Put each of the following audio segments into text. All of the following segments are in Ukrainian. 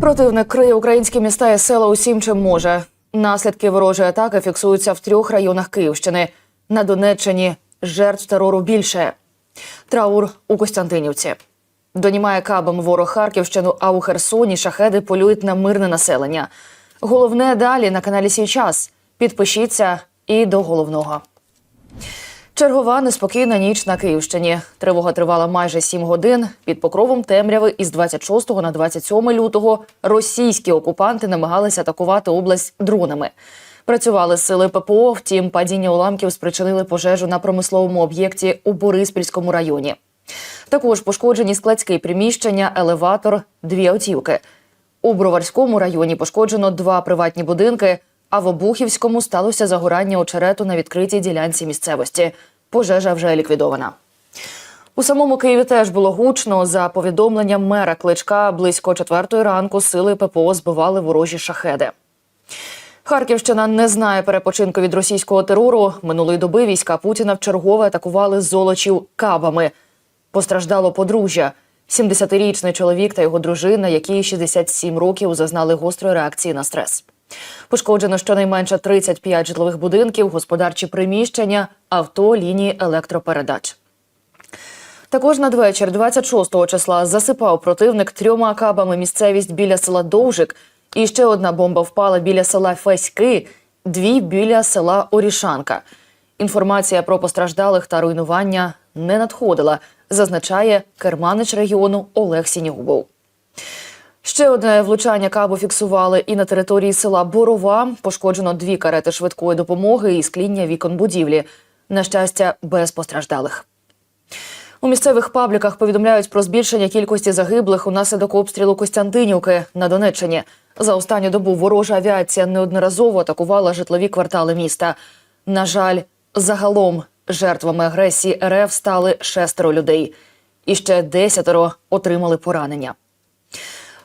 Противник криє українські міста і села усім, чим може. Наслідки ворожої атаки фіксуються в трьох районах Київщини. На Донеччині жертв терору більше. Траур у Костянтинівці. Донімає кабом ворог Харківщину, а у Херсоні шахеди полюють на мирне населення. Головне далі на каналі Сій час. Підпишіться і до головного. Чергова неспокійна ніч на Київщині. Тривога тривала майже сім годин. Під покровом темряви із 26 на 27 лютого російські окупанти намагалися атакувати область дронами. Працювали сили ППО, втім, падіння уламків спричинили пожежу на промисловому об'єкті у Бориспільському районі. Також пошкоджені складські приміщення, елеватор, дві автівки. У Броварському районі пошкоджено два приватні будинки, а в Обухівському сталося загорання очерету на відкритій ділянці місцевості. Пожежа вже ліквідована. У самому Києві теж було гучно. За повідомленням мера Кличка, близько четвертої ранку сили ППО збивали ворожі шахеди. Харківщина не знає перепочинку від російського терору. Минулої доби війська Путіна вчергове атакували золочів кабами. Постраждало подружжя. 70-річний чоловік та його дружина, які 67 років зазнали гострої реакції на стрес. Пошкоджено щонайменше 35 житлових будинків, господарчі приміщення, авто, лінії електропередач. Також надвечір, 26 числа, засипав противник трьома кабами місцевість біля села Довжик. І ще одна бомба впала біля села Феськи, дві біля села Орішанка. Інформація про постраждалих та руйнування не надходила, зазначає керманич регіону Олег Сінігубов. Ще одне влучання кабу фіксували і на території села Борова. Пошкоджено дві карети швидкої допомоги і скління вікон будівлі. На щастя, без постраждалих. У місцевих пабліках повідомляють про збільшення кількості загиблих унаслідок обстрілу Костянтинівки на Донеччині. За останню добу ворожа авіація неодноразово атакувала житлові квартали міста. На жаль, загалом жертвами агресії РФ стали шестеро людей, і ще десятеро отримали поранення.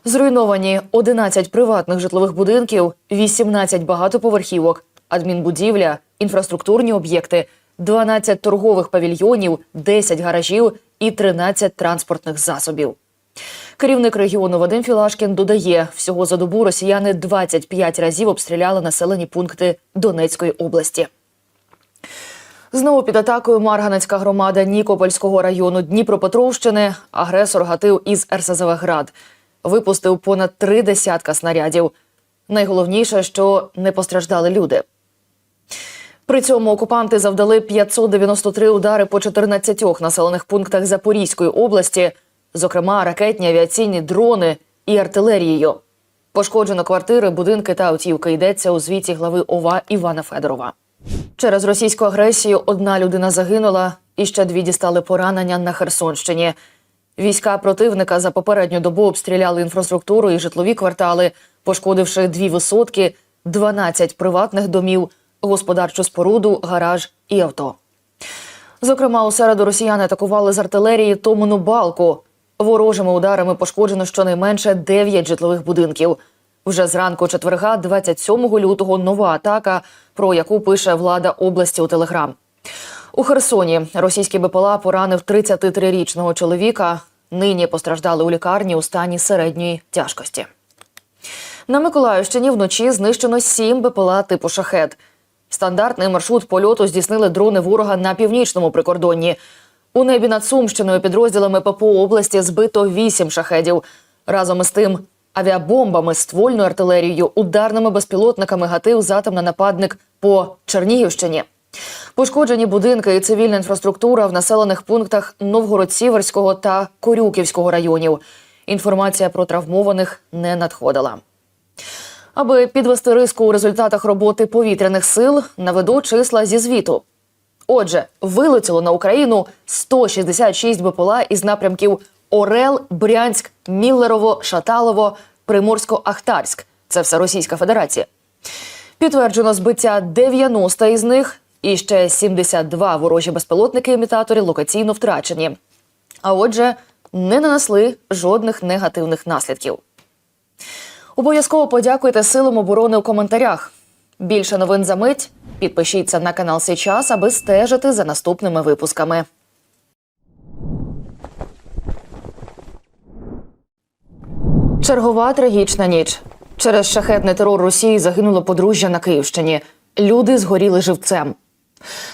Зруйновані 11 приватних житлових будинків, 18 багатоповерхівок, адмінбудівля, інфраструктурні об'єкти, 12 торгових павільйонів, 10 гаражів і 13 транспортних засобів. Керівник регіону Вадим Філашкін додає, всього за добу росіяни 25 разів обстріляли населені пункти Донецької області. Знову під атакою Марганецька громада Нікопольського району Дніпропетровщини агресор гатив із РСЗВ «Град». Випустив понад три десятка снарядів. Найголовніше, що не постраждали люди. При цьому окупанти завдали 593 удари по 14 населених пунктах Запорізької області, зокрема ракетні авіаційні дрони і артилерією. Пошкоджено квартири, будинки та автівки. Йдеться у звіті глави ОВА Івана Федорова. Через російську агресію одна людина загинула, і ще дві дістали поранення на Херсонщині. Війська противника за попередню добу обстріляли інфраструктуру і житлові квартали, пошкодивши дві висотки, 12 приватних домів, господарчу споруду, гараж і авто. Зокрема, у середу росіяни атакували з артилерії Томину балку. Ворожими ударами пошкоджено щонайменше 9 житлових будинків. Вже зранку четверга, 27 лютого, нова атака, про яку пише влада області у Телеграм. У Херсоні російський БПЛА поранив 33-річного чоловіка. Нині постраждали у лікарні у стані середньої тяжкості. На Миколаївщині вночі знищено сім БПЛА типу шахет. Стандартний маршрут польоту здійснили дрони ворога на північному прикордонні. У небі над Сумщиною підрозділами ППО області збито вісім шахедів. Разом із тим, авіабомбами, ствольною артилерією, ударними безпілотниками гатив затемна нападник по Чернігівщині. Пошкоджені будинки і цивільна інфраструктура в населених пунктах Новгород-Сіверського та Корюківського районів. Інформація про травмованих не надходила. Аби підвести риску у результатах роботи повітряних сил, наведу числа зі звіту. Отже, вилетіло на Україну 166 БПЛА із напрямків Орел, Брянськ, Міллерово, Шаталово, Приморсько-Ахтарськ. Це все Російська Федерація. Підтверджено збиття 90 із них, і ще 72 ворожі безпілотники-імітатори локаційно втрачені. А отже, не нанесли жодних негативних наслідків. Обов'язково подякуйте силам оборони у коментарях. Більше новин за мить. Підпишіться на канал Сейчас, аби стежити за наступними випусками. Чергова трагічна ніч. Через шахетний терор Росії загинуло подружжя на Київщині. Люди згоріли живцем.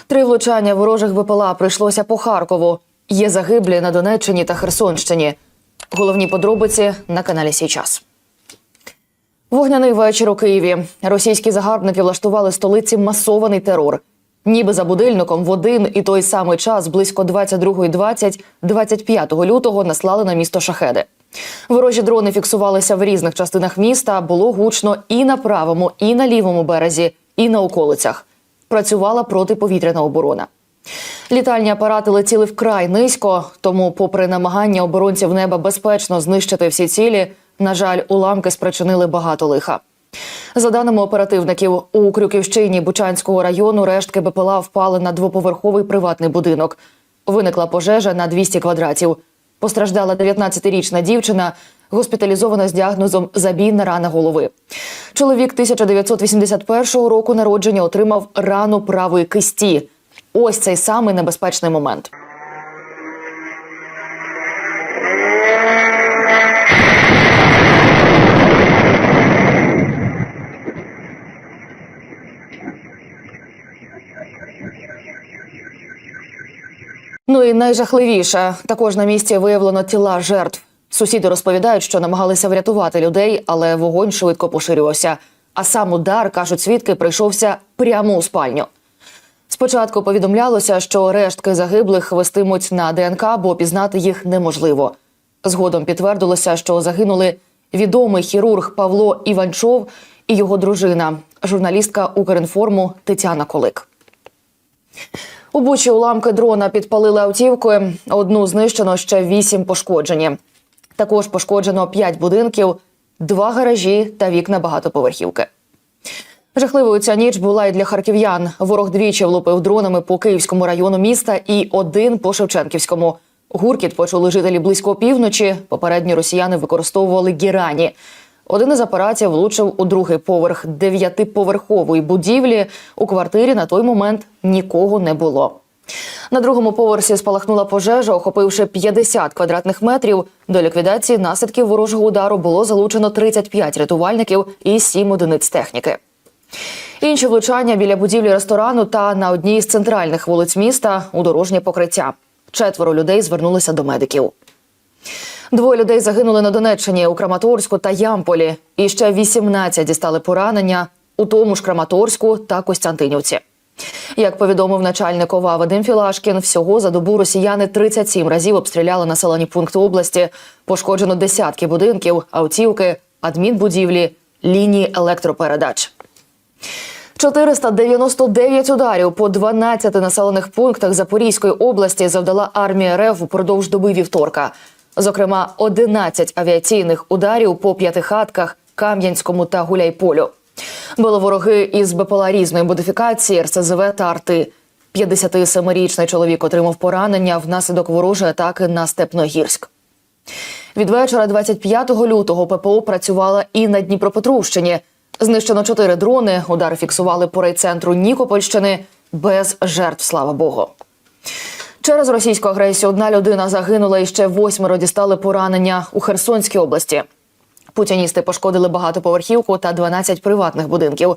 Три влучання ворожих БПЛА прийшлося по Харкову. Є загиблі на Донеччині та Херсонщині. Головні подробиці на каналі Сій час. Вогняний вечір у Києві. Російські загарбники влаштували столиці масований терор. Ніби за будильником в один і той самий час близько 22.20 25 лютого наслали на місто шахеди. Ворожі дрони фіксувалися в різних частинах міста. Було гучно і на правому, і на лівому березі, і на околицях. Працювала протиповітряна оборона. Літальні апарати летіли вкрай низько, тому, попри намагання оборонців неба безпечно знищити всі цілі, на жаль, уламки спричинили багато лиха. За даними оперативників, у Крюківщині Бучанського району рештки БПЛА впали на двоповерховий приватний будинок. Виникла пожежа на 200 квадратів. Постраждала 19-річна дівчина, госпіталізована з діагнозом забійна рана голови. Чоловік 1981 року народження отримав рану правої кисті. Ось цей самий небезпечний момент. Ну і найжахливіше також на місці виявлено тіла жертв. Сусіди розповідають, що намагалися врятувати людей, але вогонь швидко поширювався. А сам удар, кажуть свідки, прийшовся прямо у спальню. Спочатку повідомлялося, що рештки загиблих вестимуть на ДНК, бо пізнати їх неможливо. Згодом підтвердилося, що загинули відомий хірург Павло Іванчов і його дружина, журналістка Укрінформу Тетяна Колик. У Бучі уламки дрона підпалили автівки. Одну знищено ще вісім пошкоджені. Також пошкоджено п'ять будинків, два гаражі та вікна багатоповерхівки. Жахливою ця ніч була і для харків'ян. Ворог двічі влупив дронами по київському району міста і один по Шевченківському. Гуркіт почули жителі близько півночі. Попередні росіяни використовували гірані. Один із апаратів влучив у другий поверх дев'ятиповерхової будівлі. У квартирі на той момент нікого не було. На другому поверсі спалахнула пожежа, охопивши 50 квадратних метрів. До ліквідації наслідків ворожого удару було залучено 35 рятувальників і 7 одиниць техніки. Інші влучання біля будівлі ресторану та на одній з центральних вулиць міста у дорожнє покриття. Четверо людей звернулися до медиків. Двоє людей загинули на Донеччині у Краматорську та Ямполі. І ще 18 дістали поранення у тому ж Краматорську та Костянтинівці. Як повідомив начальник ОВА Вадим Філашкін, всього за добу росіяни 37 разів обстріляли населені пункти області. Пошкоджено десятки будинків, автівки, адмінбудівлі, лінії електропередач. 499 ударів по 12 населених пунктах Запорізької області завдала армія РФ упродовж доби вівторка. Зокрема, 11 авіаційних ударів по п'ятихатках, Кам'янському та Гуляйполю. Були вороги із БПЛА різної модифікації, РСЗВ та арти. 57-річний чоловік отримав поранення внаслідок ворожої атаки на Степногірськ. Від вечора 25 лютого ППО працювала і на Дніпропетровщині. Знищено чотири дрони. Удари фіксували по райцентру Нікопольщини без жертв, слава Богу. Через російську агресію одна людина загинула і ще восьмеро дістали поранення у Херсонській області. Путіністи пошкодили багатоповерхівку та 12 приватних будинків.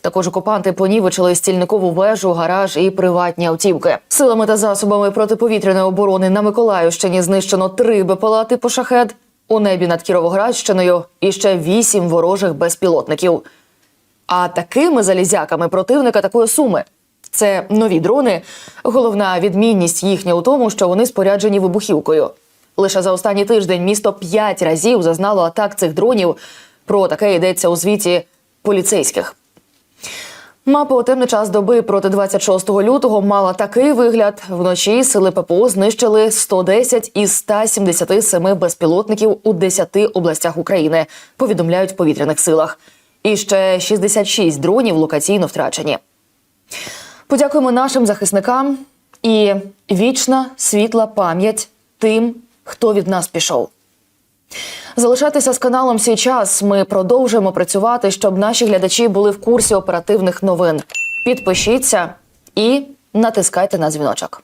Також окупанти понівечили стільникову вежу, гараж і приватні автівки. Силами та засобами протиповітряної оборони на Миколаївщині знищено три БПЛА типу шахет. У небі над Кіровоградщиною і ще вісім ворожих безпілотників. А такими залізяками противник атакує суми. Це нові дрони. Головна відмінність їхня у тому, що вони споряджені вибухівкою. Лише за останній тиждень місто п'ять разів зазнало атак цих дронів. Про таке йдеться у звіті поліцейських. Мапа у темний час доби проти 26 лютого мала такий вигляд. Вночі сили ППО знищили 110 із 177 безпілотників у 10 областях України. Повідомляють в повітряних силах. І ще 66 дронів локаційно втрачені. Подякуємо нашим захисникам і вічна світла пам'ять тим, хто від нас пішов. Залишайтеся з каналом «Сій час». Ми продовжуємо працювати, щоб наші глядачі були в курсі оперативних новин. Підпишіться і натискайте на дзвіночок.